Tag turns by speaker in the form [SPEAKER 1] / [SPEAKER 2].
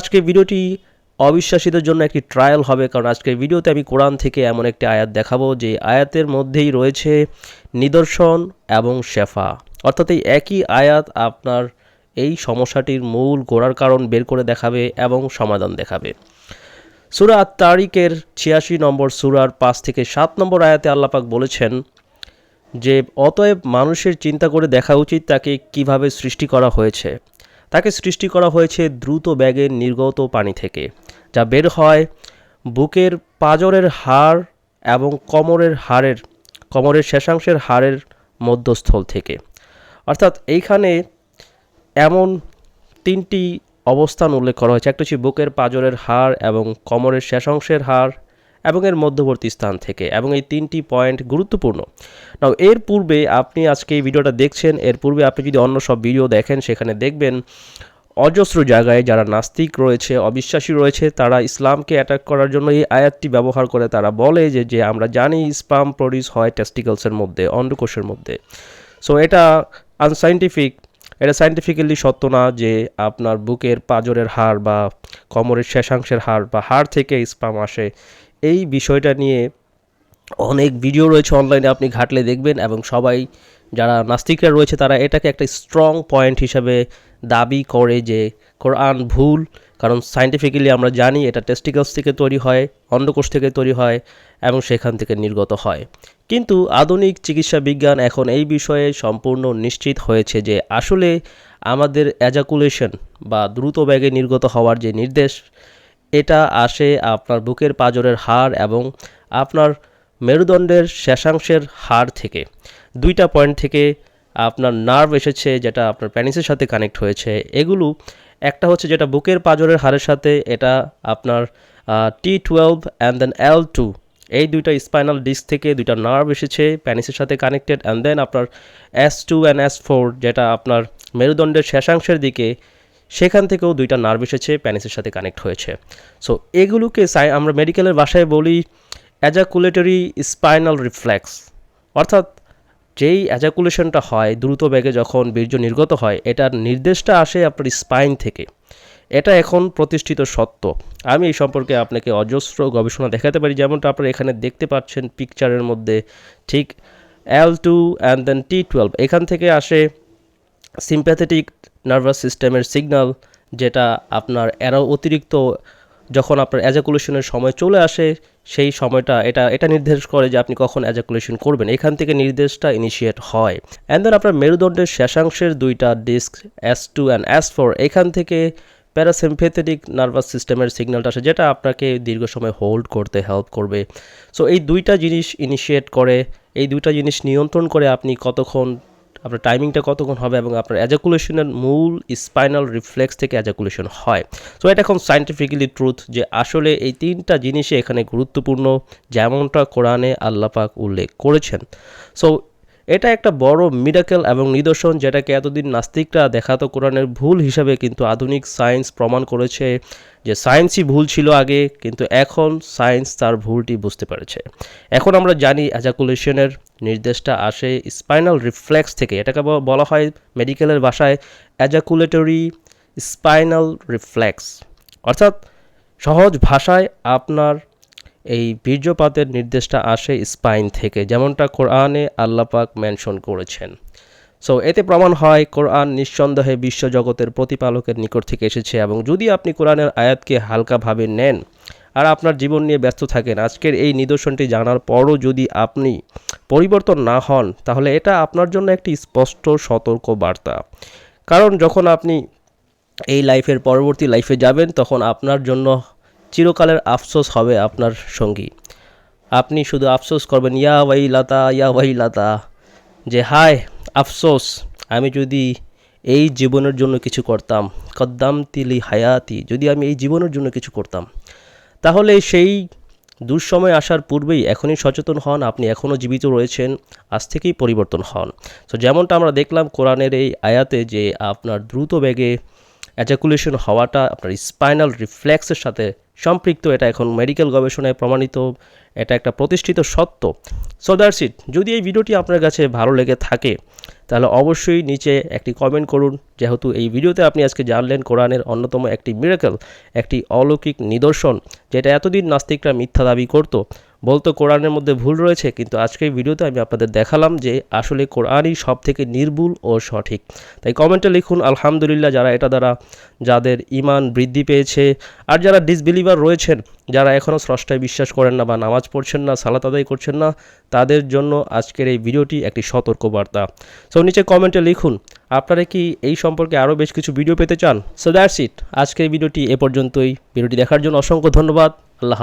[SPEAKER 1] আজকে ভিডিওটি অবিশ্বাসীদের জন্য একটি ট্রায়াল হবে, কারণ আজকের ভিডিওতে আমি কোরআন থেকে এমন একটি আয়াত দেখাবো, যে আয়াতের মধ্যেই রয়েছে নিদর্শন এবং শেফা। অর্থাৎ এই একই আয়াত আপনার এই সমস্যাটির মূল গোড়ার কারণ বের করে দেখাবে এবং সমাধান দেখাবে। সুরা তারিকের ছিয়াশি নম্বর সুরার পাঁচ থেকে সাত নম্বর আয়াতে আল্লাপাক বলেছেন যে, অতএব মানুষের চিন্তা করে দেখা উচিত তাকে কীভাবে সৃষ্টি করা হয়েছে। তাকে সৃষ্টি করা হয়েছে দ্রুত ব্যাগের নির্গত পানি থেকে, যা বের হয় বুকের পাজরের হাড় এবং কোমরের হাড়ের, কোমরের শেষাংশের হাড়ের মধ্যস্থল থেকে। অর্থাৎ এইখানে এমন তিনটি অবস্থান উল্লেখ করা হয়েছে। একটা হচ্ছে বুকের পাজরের হাড় এবং কোমরের শেষাংশের হাড় এবং এর মধ্যবর্তী স্থান থেকে, এবং এই তিনটি পয়েন্ট গুরুত্বপূর্ণ। নাও, এর পূর্বে আপনি আজকে এই ভিডিওটা দেখছেন, এর পূর্বে আপনি যদি অন্য সব ভিডিও দেখেন, সেখানে দেখবেন অজস্র জায়গায় যারা নাস্তিক রয়েছে, অবিশ্বাসী রয়েছে, তারা ইসলামকে অ্যাটাক করার জন্য এই আয়াতটি ব্যবহার করে তারা বলে যে যে আমরা জানি স্পাম প্রডিউস হয় টেস্টিকলসের মধ্যে, অন্ডকোষের মধ্যে। সো এটা আনসাইন্টিফিক এটা সাইন্টিফিক্যালি সত্য না যে আপনার বুকের পাজরের হাড় বা কোমরের শেষাংশের হাড় বা হাড় থেকে স্পাম আসে এই বিষয়টা নিয়ে অনেক ভিডিও রয়েছে অনলাইনে আপনি ঘাটলে দেখবেন এবং সবাই যারা নাস্তিকরা রয়েছে তারা এটাকে একটা স্ট্রং পয়েন্ট হিসাবে দাবি করে যে কোরআন ভুল। কারণ সাইন্টিফিক্যালি আমরা জানি এটা টেস্টিকলস থেকে তৈরি হয়, অন্ডকোষ থেকে তৈরি হয় এবং সেখান থেকে নির্গত হয়। কিন্তু আধুনিক চিকিৎসা বিজ্ঞান এখন এই বিষয়ে সম্পূর্ণ নিশ্চিত হয়েছে যে আসলে আমাদের অ্যাজাকুলেশন বা দ্রুত ব্যাগে নির্গত হওয়ার যে নির্দেশ এটা আসে আপনার বুকের পাজরের হাড় এবং আপনার মেরুদণ্ডের শেষাংশের হাড় থেকে। দুইটা পয়েন্ট থেকে আপনার নার্ভ এসেছে যেটা আপনার প্যানিসের সাথে কানেক্ট হয়েছে। এগুলো একটা হচ্ছে যেটা বুকের পাজরের হাড়ের সাথে, এটা আপনার T twelve and then L two এই দুইটা স্পাইনাল ডিস্ক থেকে দুইটা নার্ভ এসেছে প্যানিসের সাথে কানেক্টেড অ্যান্ড দেন আপনার S two and S four যেটা আপনার মেরুদণ্ডের শেষাংশের দিকে সেখান থেকেও দুইটা নার্ভ এসেছে প্যানিসের সাথে কানেক্ট হয়েছে। সো এগুলোকে সাই, আমরা মেডিকেলের ভাষায় বলি অ্যাজাকুলেটরি স্পাইনাল রিফ্লেক্স অর্থাৎ যেই অ্যাজাকুলেশনটা হয়, দ্রুত বেগে যখন বীর্য নির্গত হয়, এটার নির্দেশটা আসে আপনার স্পাইন থেকে। এটা এখন প্রতিষ্ঠিত সত্য। আমি এই সম্পর্কে আপনাকে অজস্র গবেষণা দেখাতে পারি, যেমনটা আপনারা এখানে দেখতে পাচ্ছেন পিকচারের মধ্যে। ঠিক L two and then T twelve এখান থেকে আসে সিম্প্যাথেটিক নার্ভাস সিস্টেমের সিগনাল যেটা আপনার এরাও অতিরিক্ত যখন আপনার অ্যাজাকুলেশনের সময় চলে আসে, সেই সময়টা এটা এটা নির্দেশ করে যে আপনি কখন অ্যাজাকুলেশন করবেন। এখান থেকে নির্দেশটা ইনিশিয়েট হয়। অ্যান্ড দেন আপনার মেরুদণ্ডের শেষাংশের দুইটা disk S two and S four এখান থেকে প্যারাসিম্পেথেটিক নার্ভাস সিস্টেমের সিগন্যালটা আসে, যেটা আপনাকে দীর্ঘ সময় হোল্ড করতে হেল্প করবে। সো এই দুইটা জিনিস ইনিশিয়েট করে, এই দুইটা জিনিস নিয়ন্ত্রণ করে আপনি কতক্ষণ আপনার টাইমিংটা কতক্ষণ হবে এবং আপনার অ্যাজাকুলেশনের মূল স্পাইনাল রিফ্লেক্স থেকে অ্যাজাকুলেশন হয়। সো এটা এখন সাইন্টিফিক্যালি ট্রুথ যে আসলে এই তিনটা জিনিসই এখানে গুরুত্বপূর্ণ, যেমনটা কোরআনে আল্লাপাক উল্লেখ করেছেন। সো এটা একটা বড় মিরাকেল এবং নিদর্শন যেটাকে এতদিন নাস্তিকরা দেখাতো কোরআনের ভুল হিসাবে কিন্তু আধুনিক সায়েন্স প্রমাণ করেছে যে সায়েন্সই ভুল ছিল আগে, কিন্তু এখন সায়েন্স তার ভুলটি বুঝতে পেরেছে। এখন আমরা জানি অ্যাজাকুলেশনের নির্দেশটা আসে স্পাইনাল রিফ্লেক্স থেকে, এটাকে বলা হয় মেডিকেলের ভাষায় অ্যাজাকুলেটরি স্পাইনাল রিফ্লেক্স অর্থাৎ সহজ ভাষায় আপনার এই বীর্যপাতের নির্দেশটা আসে স্পাইন থেকে, যেমনটা কোরআনে আল্লাপাক মেনশন করেছেন। সো এতে প্রমাণ হয় কোরআন নিঃসন্দেহে বিশ্বজগতের প্রতিপালকের নিকট থেকে এসেছে এবং যদি আপনি কোরআনের আয়াতকে হালকাভাবে নেন আর আপনার জীবন নিয়ে ব্যস্ত থাকেন, আজকের এই নিদর্শনটি জানার পরও যদি আপনি পরিবর্তন না হন, তাহলে এটা আপনার জন্য একটি স্পষ্ট সতর্ক বার্তা কারণ যখন আপনি এই লাইফের পরবর্তী লাইফে যাবেন, তখন আপনার জন্য চিরকালের আফসোস হবে আপনার সঙ্গী। আপনি শুধু আফসোস করবেন, ইয়া ওয়াই লাতা ইয়া ওয়াই লাতা যে হায়, আফসোস, আমি যদি এই জীবনের জন্য কিছু করতাম কদ্দাম তিলি হায়াতি, যদি আমি এই জীবনের জন্য কিছু করতাম, তাহলে সেই দুঃসময় আসার পূর্বেই এখনই সচেতন হন, আপনি এখনও জীবিত রয়েছেন, আজ থেকেই পরিবর্তন হন। তো যেমনটা আমরা দেখলাম কোরআনের এই আয়াতে যে আপনার দ্রুত বেগে অ্যাজাকুলেশন হওয়াটা আপনার স্পাইনাল রিফ্লেক্সের সাথে সম্পৃক্ত, এটা এখন মেডিকেল গবেষণায় প্রমাণিত, এটা একটা প্রতিষ্ঠিত সত্য। সো দ্যাটস যদি এই ভিডিওটি আপনার কাছে ভালো লেগে থাকে, তাহলে অবশ্যই নিচে একটি কমেন্ট করুন। যেহেতু এই ভিডিওতে আপনি আজকে জানলেন কোরআনের অন্যতম একটি মিরাকেল একটি অলৌকিক নিদর্শন, যেটা এতদিন নাস্তিকরা মিথ্যা দাবি করত। বলতো কোরআনের মধ্যে ভুল রয়েছে, কিন্তু আজকের ভিডিওতে আমি আপনাদের দেখালাম যে আসলে কোরআনই সব থেকে নির্ভুল ও সঠিক। তাই কমেন্টে লিখুন, আলহামদুলিল্লাহ, যারা এটা দ্বারা যাদের ইমান বৃদ্ধি পেয়েছে আর যারা ডিসবিলিভার রয়েছেন, যারা এখনও স্রষ্টায় বিশ্বাস করেন না বা নামাজ পড়ছেন না, সালাত আদায় করছেন না, তাদের জন্য আজকের এই ভিডিওটি একটি সতর্কবার্তা। সো নিচে কমেন্টে লিখুন, আপনারা কি এই সম্পর্কে আরও বেশ কিছু ভিডিও পেতে চান? সো দ্যাটস ইট আজকের ভিডিওটি এ পর্যন্তই। ভিডিওটি দেখার জন্য অসংখ্য ধন্যবাদ। আল্লাহ